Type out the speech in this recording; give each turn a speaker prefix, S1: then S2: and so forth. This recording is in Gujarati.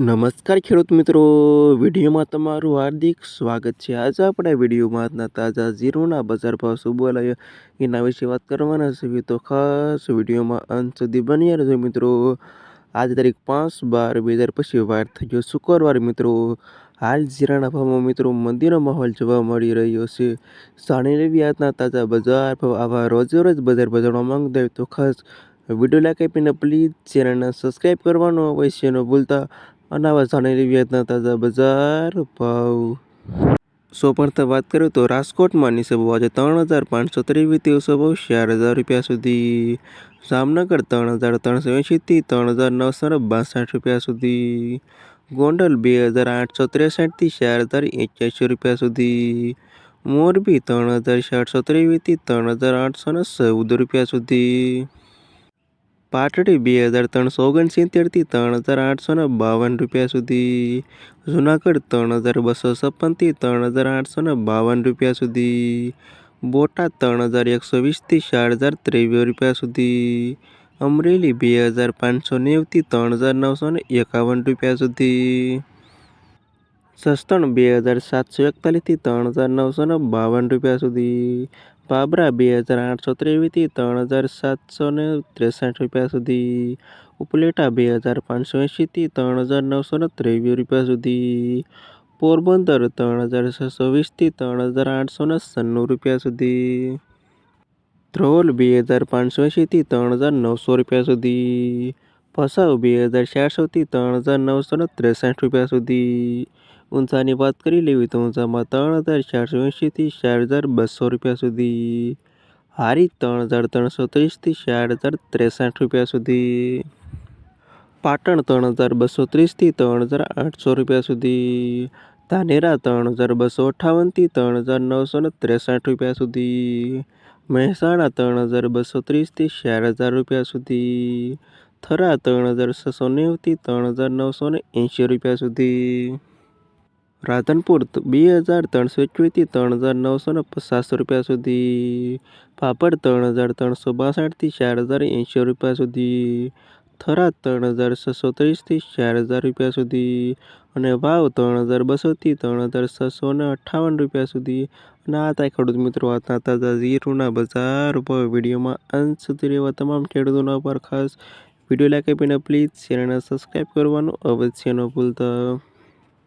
S1: નમસ્કાર ખેડૂત મિત્રો, વિડીયોમાં તમારું હાર્દિક સ્વાગત છે. આજે આપણે વિડીયોમાં તાજા ઝીરોના બજાર ભાવ શું બોલાયો એના વિશે વાત કરવાના છે તો ખાસ વિડીયોમાં અંત સુધી બન્યા રહેજો મિત્રો. આજ તારીખ પાંચ બાર બે હજાર પછી વાર થઈ ગયો. શુક્રવાર મિત્રો, હાલ જીરાના ભાવમાં મિત્રો મંદિરનો માહોલ જોવા મળી રહ્યો છે. સાણી લેવી આજના તાજા બજાર ભાવ. આવા રોજે રોજ બજાર ભજવવા માંગતા તો ખાસ વીડિયો લાઈક આપીને પ્લીઝ ચેનલને સબસ્ક્રાઈબ કરવાનો અવશ્ય ન ભૂલતા. અને આવા જાણી તાજા બજાર ભાવ. સો, પણ વાત કરું તો રાજકોટમાં નિસબો આજે ત્રણ હજાર પાંચસો ત્રેવીસથી ભાવ ચાર હજાર રૂપિયા સુધી. જામનગર ત્રણ હજાર ત્રણસો એંશીથી ત્રણ હજાર નવસો બાસઠ રૂપિયા સુધી. ગોંડલ બે હજાર આઠસો ત્રેસઠથી ચાર હજાર એક્યાસી રૂપિયા સુધી. મોરબી ત્રણ હજાર સાતસો ત્રેવીસથી ત્રણ હજાર આઠસો ચૌદ રૂપિયા સુધી. પાટડી બે હજાર ત્રણસો ઓગણસિત્તેરથી ત્રણ હજાર આઠસો ને બાવન રૂપિયા સુધી. જુનાગઢ ત્રણ હજાર બસો છપ્પનથી ત્રણ હજાર આઠસો ને બાવન રૂપિયા સુધી. બોટાદ ત્રણ હજાર એકસો વીસથી ચાર હજાર ત્રેવીસ રૂપિયા સુધી. અમરેલી બે હજાર પાંચસો નેવથી ત્રણ હજાર નવસો એકાવન રૂપિયા સુધી. સસ્તણ બે હજાર સાતસો એકતાલીસથી ત્રણ હજાર નવસો બાવન રૂપિયા સુધી. બાબરા બે હજાર આઠસો ત્રેવીસથી ત્રણ હજાર સાતસો ને ત્રેસઠ રૂપિયા સુધી. ઉપલેટા બે હજાર પાંચસો એંશીથી ત્રણ હજાર નવસો ને ત્રેવીસ રૂપિયા સુધી. પોરબંદર ત્રણ હજાર છસો વીસથી ત્રણ હજાર આઠસો ને સન્નું રૂપિયા સુધી. ધ્રોલ બે હજાર પાંચસો એંશીથી ત્રણ હજાર નવસો રૂપિયા સુધી. ભસાઉ બે હજાર ચારસોથી ત્રણ હજાર નવસો ને ત્રેસઠ રૂપિયા સુધી. ઊંઝાની વાત કરી લેવી તો ઊંઝામાં ત્રણ હજાર ચારસો એંશીથી ચાર હજાર બસો રૂપિયા સુધી. હારી ત્રણ હજાર ત્રણસો ત્રીસથી ચાર હજાર ત્રેસઠ રૂપિયા સુધી. પાટણ ત્રણ હજાર બસો ત્રીસથી ત્રણ હજાર આઠસો રૂપિયા સુધી. ધાનેરા ત્રણ હજાર બસો અઠ્ઠાવનથી ત્રણ હજાર નવસો ને ત્રેસઠ રૂપિયા સુધી. મહેસાણા ત્રણ હજાર બસો ત્રીસથી ચાર હજાર રૂપિયા સુધી. થરા ત્રણ હજાર છસો નેવુંથી ત્રણ હજાર નવસો ને એંશી રૂપિયા સુધી. રાધનપુર બે હજાર ત્રણસો એકવીસથી ત્રણ હજાર નવસો ને સાતસો રૂપિયા સુધી. પાપડ ત્રણ હજાર ત્રણસો બાસઠથી ચાર હજાર એંશી રૂપિયા સુધી. થરા ત્રણ હજાર છસો ત્રીસથી ચાર હજાર રૂપિયા સુધી. અને વાવ ત્રણ હજાર બસોથી ત્રણ હજાર છસો ને અઠ્ઠાવન રૂપિયા સુધી. અને આ થાય ખેડૂત મિત્રો આજના તાજા જીરુના બજાર ઉપર વિડીયોમાં અંત સુધી રહેવા તમામ ખેડૂતોના પર ખાસ વીડિયો લાઈક આપીને પ્લીઝ ચેનલને સબસ્ક્રાઈબ કરવાનું અવશ્ય ન ભૂલતા.